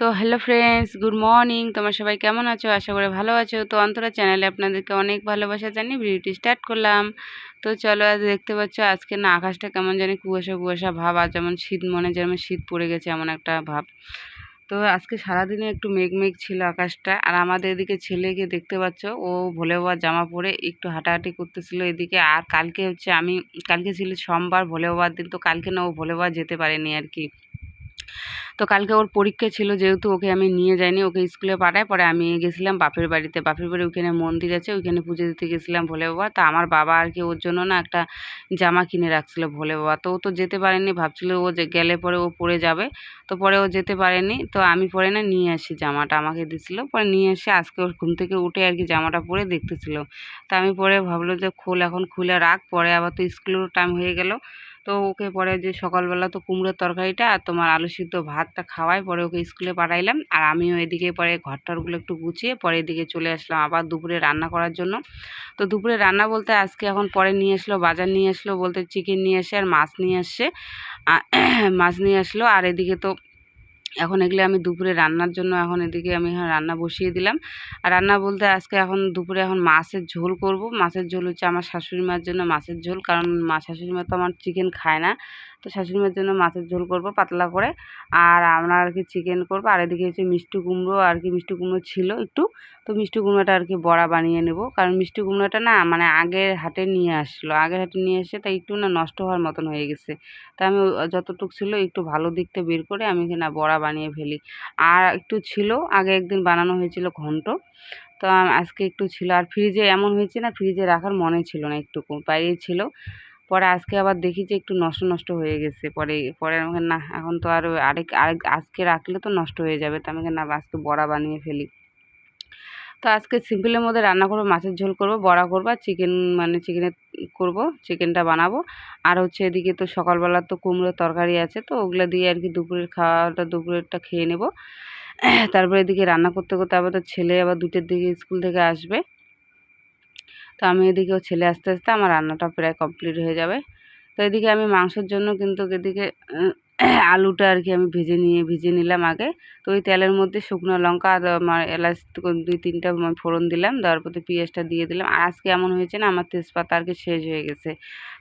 তো hello friends good morning তোমার সবাই কেমন আছো? আশা করে ভালো আছো। তো অন্তরা চ্যানেলে আপনাদেরকে অনেক ভালোবাসা জানি ভিডিওটি স্টার্ট করলাম। তো চলো আজ দেখতে পাচ্ছ আজকে না আকাশটা কেমন জানি কুয়াশা কুয়াশা ভাব আর যেমন শীত মনে যেমন শীত পড়ে গেছে এমন একটা ভাব। তো আজকে সারাদিনে একটু মেঘ মেঘ ছিল আকাশটা আর আমাদের এদিকে ছেলেকে দেখতে পাচ্ছ, ও ভোলে বাবার জামা পরে একটু হাঁটাহাঁটি করতেছিল এদিকে। আর কালকে হচ্ছে আমি, কালকে ছিল সোমবার, ভোলে বাবার দিন, তো কালকে না ও ভোলে বাবা যেতে পারেনি আর কি। তো কালকে ওর পরীক্ষা ছিল যেহেতু ওকে আমি নিয়ে যাইনি, ওকে স্কুলে পাঠায়, পরে আমি গেছিলাম বাপের বাড়িতে। বাপের বাড়ি ওইখানে মন্দির আছে, ওইখানে পুজো দিতে গেছিলাম ভোলে বাবা। তা আমার বাবা আর কি ওর জন্য না একটা জামা কিনে রাখছিল ভোলে বাবা। তো ও তো যেতে পারেনি, ভাবছিল ও যে গেলে পরে ও পরে যাবে। তো পরে ও যেতে পারেনি, তো আমি পরে না নিয়ে আসি জামাটা আমাকে দিছিল। পরে নিয়ে এসে আজকে ওর ঘুম থেকে উঠে আর কি জামাটা পরে দেখতেছিল। তা আমি পরে ভাবলো যে খোল এখন খুলে রাখ, পরে আবার তো স্কুলেরও টাইম হয়ে গেল। তো ওকে পরে যে সকালবেলা তো কুমড়োর তরকারিটা আর তোমার আলু সিদ্ধ ভাতটা খাওয়াই, পরে ওকে স্কুলে পাঠাইলাম। আর আমিও এদিকে পরে ঘরটারগুলো একটু গুছিয়ে পরে এদিকে চলে আসলাম আবার দুপুরে রান্না করার জন্য। তো দুপুরে রান্না বলতে আজকে এখন পরে নিয়ে আসলো, বাজার নিয়ে আসলো বলতে চিকেন নিয়ে আসে আর মাছ নিয়ে আসছে মাছ নিয়ে আসলো আর এদিকে তো এখন এগুলো আমি দুপুরে রান্নার জন্য এখন এদিকে আমি এখন রান্না বসিয়ে দিলাম। আর রান্না বলতে আজকে এখন দুপুরে এখন মাছের ঝোল করব। মাছের ঝোল হচ্ছে আমার শাশুড়ি মার জন্য মাছের ঝোল। কারণ মা শাশুড়ি মা তো আমার চিকেন খায় না। তো শাশুড়ি মার জন্য মাছের ঝোল করব পাতলা করে। আর আমরা আর কি চিকেন করব। আর এদিকে হচ্ছে মিষ্টি কুমড়ো আর কি মিষ্টি কুমড়ো ছিল একটু। তো মিষ্টি কুমড়োটা আর কি বড়া বানিয়ে নেব। কারণ মিষ্টি কুমড়োটা না মানে আগের হাটে নিয়ে আসলো। আগের হাটে নিয়ে এসে তাই একটু না নষ্ট হওয়ার মতন হয়ে গেছে। তা আমি যতটুকু ছিল একটু ভালো দিকটা বের করে আমি না বড়া বানিয়ে ফেলি। আর একটু ছিল, আগে একদিন বানানো হয়েছিল ঘন্ট। তো আজকে একটু ছিল। আর ফ্রিজে এমন হয়েছে না, ফ্রিজে রাখার মনে ছিল না একটুকু। বাইরে ছিল। পরে আজকে আবার দেখি যে একটু নষ্ট নষ্ট হয়ে গেছে। পরে পরে আমাকে না, এখন তো আর আরেক আরেক, আজকে রাখলে তো নষ্ট হয়ে যাবে। তো আমাকে না, আজকে বড়া বানিয়ে ফেলি। তো আজকে সিম্পলের মধ্যে রান্না করব, মাছের ঝোল করব, বড়া করব আর চিকেন মানে চিকেনের করব, চিকেনটা বানাবো। আর হচ্ছে এদিকে তো সকালবেলা তো কুমড়োর তরকারি আছে, তো ওগুলো দিয়ে আর কি দুপুরের খাওয়াটা, দুপুরেরটা খেয়ে নেব। তারপরে এদিকে রান্না করতে করতে আবার তো ছেলে আবার দুটোর দিকে স্কুল থেকে আসবে। তো আমি এদিকেও ছেলে আস্তে আস্তে আমার রান্নাটা প্রায় কমপ্লিট হয়ে যাবে। তো এদিকে আমি মাংসের জন্য কিন্তু এদিকে আলুটা আর কি আমি ভেজে নিয়ে, ভেজে নিলাম আগে। তো ওই তেলের মধ্যে শুকনো লঙ্কা আর আমার এলাচ দুই তিনটা ফোড়ন দিলাম। দেওয়ার পরে পেঁয়াজটা দিয়ে দিলাম। আর আজকে এমন হয়েছে না, আমার তেজপাতা আর কি শেষ হয়ে গেছে।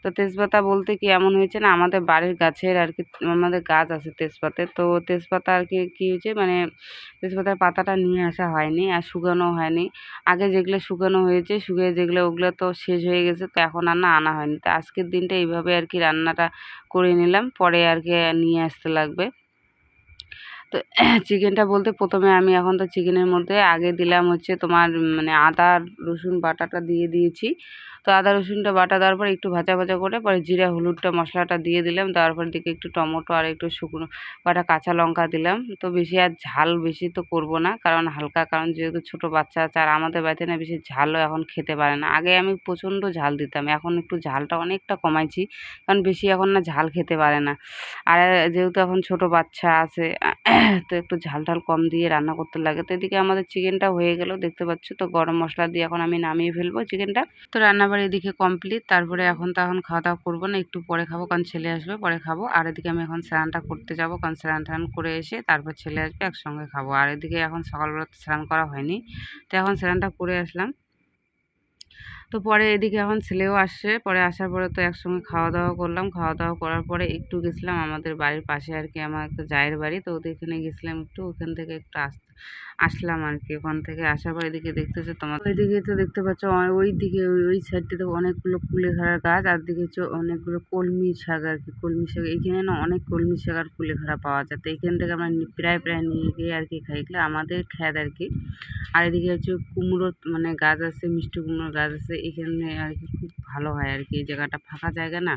তো তেজপাতা বলতে কি এমন হয়েছে না, আমাদের বাড়ির গাছের আর কি, আমাদের গাছ আছে তেজপাতে তো তেজপাতা আর কি, কী হয়েছে মানে তেজপাতার পাতাটা নিয়ে আসা হয়নি আর শুকানো হয়নি। আগে যেগুলো শুকানো হয়েছে, শুকিয়ে যেগুলো, ওগুলো তো শেষ হয়ে গেছে, তো এখন আর না আনা হয়নি। তো আজকের দিনটা এইভাবে আর কি রান্নাটা করে নিলাম, পরে আর কি নিয়ে আসতে লাগবে। তো চিকেনটা বলতে প্রথমে আমি এখন তো চিকেনের মধ্যে আগে দিলাম হচ্ছে তোমার মানে আদা, রসুন, বাটাটা দিয়ে দিয়েছি। তো আদা, রসুনটা বাটা দেওয়ার পর একটু ভাজা ভাজা করে পরে জিরা, হলুদটা, মশলাটা দিয়ে দিলাম। দেওয়ার পর দিকে একটু টমেটো আর একটু শুকনো বাটা কাঁচা লঙ্কা দিলাম। তো বেশি আর ঝাল বেশি তো করব না, কারণ হালকা, কারণ যেহেতু ছোট বাচ্চা আছে আর আমাদের বাড়িতে না বেশি ঝালও এখন খেতে পারে না। আগে আমি প্রচণ্ড ঝাল দিতাম, এখন একটু ঝালটা অনেকটা কমাইছি, কারণ বেশি এখন না ঝাল খেতে পারে না। আর যেহেতু এখন ছোট বাচ্চা আছে, তো একটু ঝাল ঝাল কম দিয়ে রান্না করতে লাগে। তো এদিকে আমাদের চিকেনটা হয়ে গেল, দেখতে পাচ্ছ তো গরম মশলা দিয়ে এখন আমি নামিয়ে ফেলব চিকেনটা তো রান্নাবাড়ি এদিকে কমপ্লিট তারপরে এখন তো এখন খাওয়া দাওয়া করব না, একটু পরে খাব কারণ ছেলে আসবে, পরে খাব। আর এদিকে আমি এখন স্নানটা করতে যাব, কারণ স্নান টান করে এসে তারপর ছেলে আসবে, একসঙ্গে খাব। আর এদিকে এখন সকালবেলা স্নান করা হয়নি, তো এখন স্নানটা করে আসলাম। তো পরে এদিকে এখন ছেলেও আসছে। পরে আসার পরে তো একসঙ্গে খাওয়া দাওয়া করলাম। খাওয়া দাওয়া করার পরে একটু গেছিলাম আমাদের বাড়ির পাশে আর কি, আমার একটা জায়ের বাড়ি। তো ওদের এখানে গেছিলাম একটু, ওখান থেকে একটু আসতে, আসলাম আর কি। ওখান থেকে আসার পর এদিকে দেখতেছো তোমার ওইদিকে তো দেখতে পাচ্ছ ওই দিকে ওই সাইডটাতে অনেকগুলো কুলেখাড়ার গাছ, আর দিকে হচ্ছে অনেকগুলো কলমি শাক আর কি, কলমি শাক। এইখানে না অনেক কলমি শাক আর কুলেখাড়া পাওয়া যায়। তো এখান থেকে আমরা প্রায় প্রায় নিয়ে গিয়ে আর কি খাই। এগুলো আমাদের খ্যাত আর কি। আর এদিকে হচ্ছে কুমড়ো মানে গাছ আছে, মিষ্টি কুমড়োর গাছ আছে এখানে আর কি খুব ভালো হয় আর কি এই জায়গাটা ফাঁকা জায়গা না।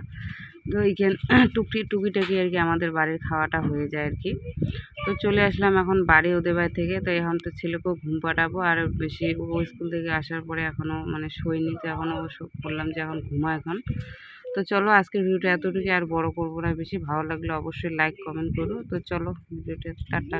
তো এইখানে টুকি টুকিটাকি আর কি আমাদের বাড়ির খাওয়াটা হয়ে যায় আর কি তো চলে আসলাম এখন বাড়ি ওদের বাড়ি থেকে, তো এখন তো ছেলেকেও ঘুম পাঠাবো আর বেশি ও স্কুল থেকে আসার পরে এখনও মানে শোয়নি, তো এখনও বললাম যে এখন ঘুমা এখন। তো চলো আজকের ভিডিওটা এতটুকু আর বড় করব না বেশি, ভালো লাগলে অবশ্যই লাইক কমেন্ট করো। তো চলো ভিডিওটা টাটা।